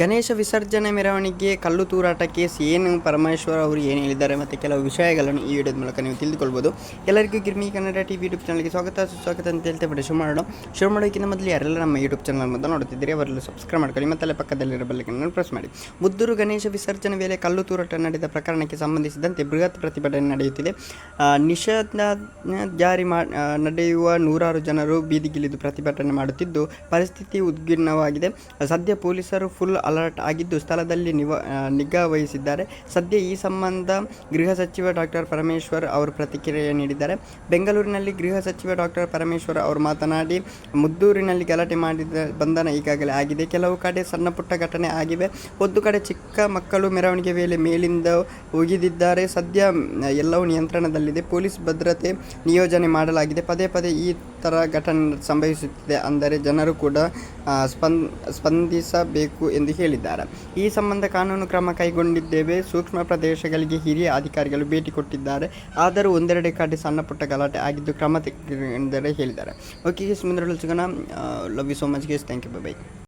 ಗಣೇಶ ವಿಸರ್ಜನೆ ಮೆರವಣಿಗೆ ಕಲ್ಲು ತೂರಾಟ ಕೇಸ್ ಏನು? ಪರಮೇಶ್ವರ್ ಅವರು ಏನು ಹೇಳಿದ್ದಾರೆ ಮತ್ತು ಕೆಲವು ವಿಷಯಗಳನ್ನು ಈ ವಿಡಿಯೋದ ಮೂಲಕ ನೀವು ತಿಳಿದುಕೊಳ್ಬೋದು. ಎಲ್ಲರಿಗೂ Girmi Kannada T V YouTube ಚಾನಲ್ಗೆ ಸ್ವಾಗತ. ಸುಸ್ವಾಗತ ಅಂತ ಹೇಳ್ತಾ ಬಿಟ್ಟು ಶುರು ಮಾಡೋಣ. ಶುರು ಮಾಡೋಕ್ಕಿಂತ ಮೊದಲು ಯಾರೆಲ್ಲ ನಮ್ಮ ಯೂಟ್ಯೂಬ್ ಚಾನಲ್ ಮೊದಲು ನೋಡುತ್ತಿದ್ದೀರಿ, ಅವರೆಲ್ಲ ಸಬ್ಸ್ಕ್ರೈಬ್ ಮಾಡ್ಕೊಳ್ಳಿ, ಮತ್ತೆ ಪಕ್ಕದಲ್ಲಿರೋ ಬೆಲ್ಲಕ್ಕನ್ನು ಪ್ರೆಸ್ ಮಾಡಿ. ಬುದ್ಧರು ಗಣೇಶ ವಿಸರ್ಜನೆ ವೇಳೆ ಕಲ್ಲು ತೂರಾಟ ನಡೆದ ಪ್ರಕರಣಕ್ಕೆ ಸಂಬಂಧಿಸಿದಂತೆ ಬೃಹತ್ ಪ್ರತಿಭಟನೆ ನಡೆಯುತ್ತಿದೆ. ನಿಷೇಧ ಜಾರಿ ನಡೆಯುವ ನೂರಾರು ಜನರು ಬೀದಿಗಿಳಿದು ಪ್ರತಿಭಟನೆ ಮಾಡುತ್ತಿದ್ದು ಪರಿಸ್ಥಿತಿ ಉದ್ವಿಗ್ನವಾಗಿದೆ. ಸದ್ಯ ಪೊಲೀಸರು ಫುಲ್ ಅಲರ್ಟ್ ಆಗಿದ್ದು ಸ್ಥಳದಲ್ಲಿ ನಿವ ನಿಗಾ ಸದ್ಯ ಈ ಸಂಬಂಧ ಗೃಹ ಸಚಿವ ಡಾಕ್ಟರ್ ಪರಮೇಶ್ವರ್ ಅವರು ಪ್ರತಿಕ್ರಿಯೆ ನೀಡಿದ್ದಾರೆ. ಬೆಂಗಳೂರಿನಲ್ಲಿ ಗೃಹ ಸಚಿವ ಡಾಕ್ಟರ್ ಪರಮೇಶ್ವರ್ ಅವರು ಮಾತನಾಡಿ, ಮುದ್ದೂರಿನಲ್ಲಿ ಗಲಾಟೆ ಮಾಡಿದ ಬಂಧನ ಈಗಾಗಲೇ ಆಗಿದೆ. ಕೆಲವು ಕಡೆ ಸಣ್ಣ ಪುಟ್ಟ ಘಟನೆ ಆಗಿವೆ. ಒಂದು ಕಡೆ ಚಿಕ್ಕ ಮಕ್ಕಳು ಮೆರವಣಿಗೆ ವೇಳೆ ಮೇಲಿಂದ ಉಗಿದಿದ್ದಾರೆ. ಸದ್ಯ ಎಲ್ಲವೂ ನಿಯಂತ್ರಣದಲ್ಲಿದೆ. ಪೊಲೀಸ್ ಭದ್ರತೆ ನಿಯೋಜನೆ ಮಾಡಲಾಗಿದೆ. ಪದೇ ಪದೇ ಈ ಥರ ಘಟನೆ ಸಂಭವಿಸುತ್ತಿದೆ ಅಂದರೆ ಜನರು ಕೂಡ ಸ್ಪಂದ್ ಸ್ಪಂದಿಸಬೇಕು ಎಂದು ಹೇಳಿದ್ದಾರೆ. ಈ ಸಂಬಂಧ ಕಾನೂನು ಕ್ರಮ ಕೈಗೊಂಡಿದ್ದೇವೆ. ಸೂಕ್ಷ್ಮ ಪ್ರದೇಶಗಳಿಗೆ ಹಿರಿಯ ಅಧಿಕಾರಿಗಳು ಭೇಟಿ ಕೊಟ್ಟಿದ್ದಾರೆ. ಆದರೂ ಒಂದೆರಡು ಕಡೆ ಸಣ್ಣ ಪುಟ್ಟ ಗಲಾಟೆ ಆಗಿದ್ದು ಕ್ರಮ ತೆಗೆದರೆ ಹೇಳಿದ್ದಾರೆ. ಓಕೆ ಸುಮಂದ್ರ ಲಭ್ಯ love you so much guys. Thank you bye